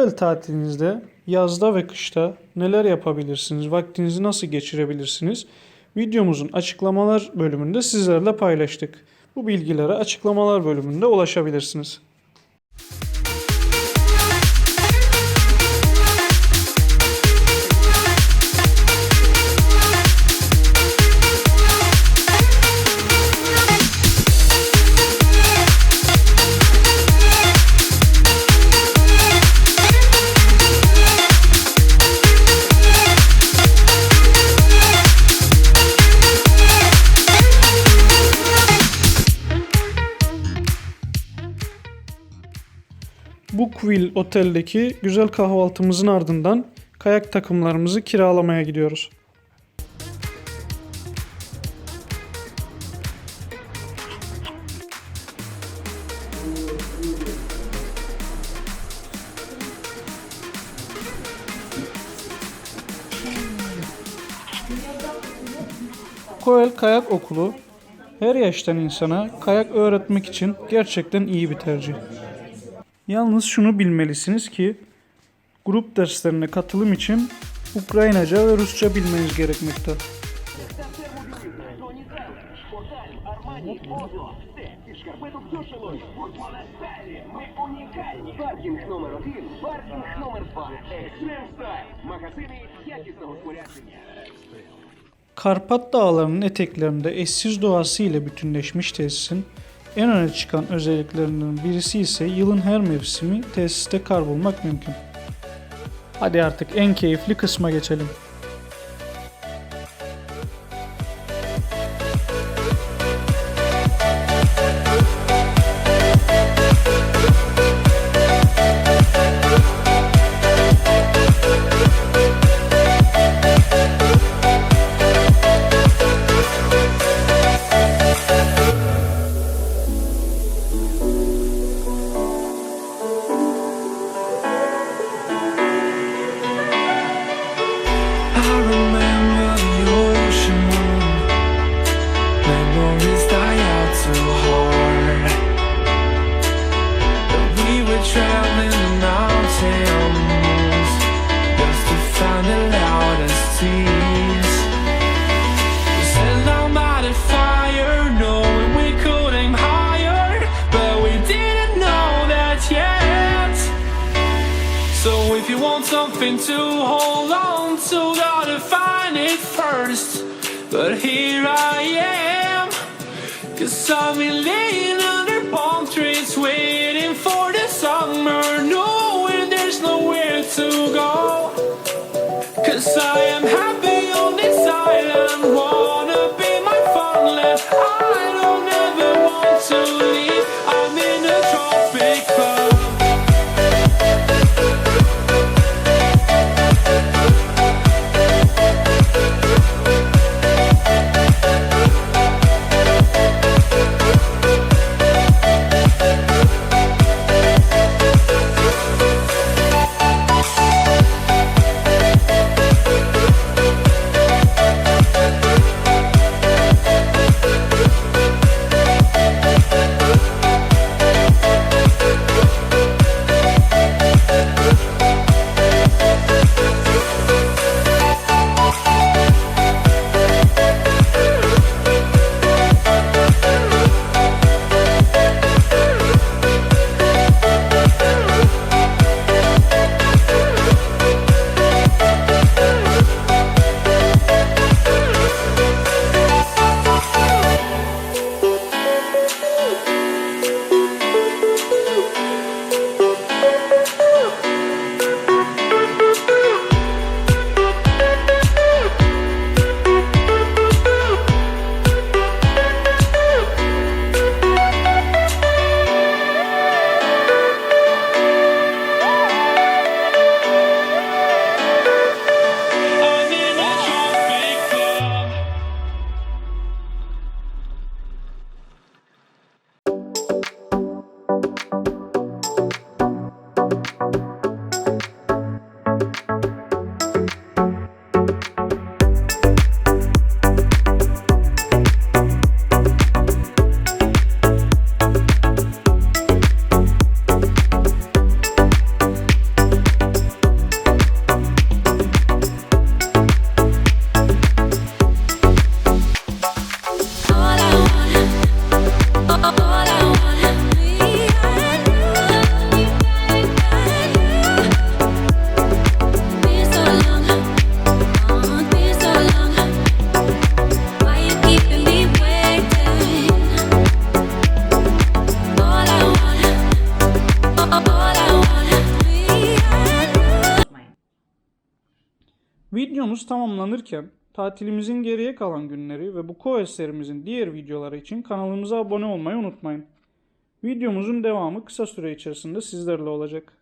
Bu Koel tatilinizde yazda ve kışta neler yapabilirsiniz? Vaktinizi nasıl geçirebilirsiniz? Videomuzun açıklamalar bölümünde sizlerle paylaştık. Bu bilgilere açıklamalar bölümünde ulaşabilirsiniz. Bookville Otel'deki güzel kahvaltımızın ardından kayak takımlarımızı kiralamaya gidiyoruz. Koel Kayak Okulu her yaştan insana kayak öğretmek için gerçekten iyi bir tercih. Yalnız şunu bilmelisiniz ki grup derslerine katılım için Ukraynaca ve Rusça bilmeniz gerekmekte. Karpat Dağları'nın eteklerinde eşsiz doğası ile bütünleşmiş tesisin en öne çıkan özelliklerinden birisi ise yılın her mevsimi tesiste kar bulmak mümkün. Hadi artık en keyifli kısma geçelim. Traveling the mountains Just to find the loudest tears you want something to hold on to, gotta find it first. But here I am, cause I've been Videomuz tamamlanırken tatilimizin geriye kalan günleri ve bu koe serimizin diğer videoları için kanalımıza abone olmayı unutmayın. Videomuzun devamı kısa süre içerisinde sizlerle olacak.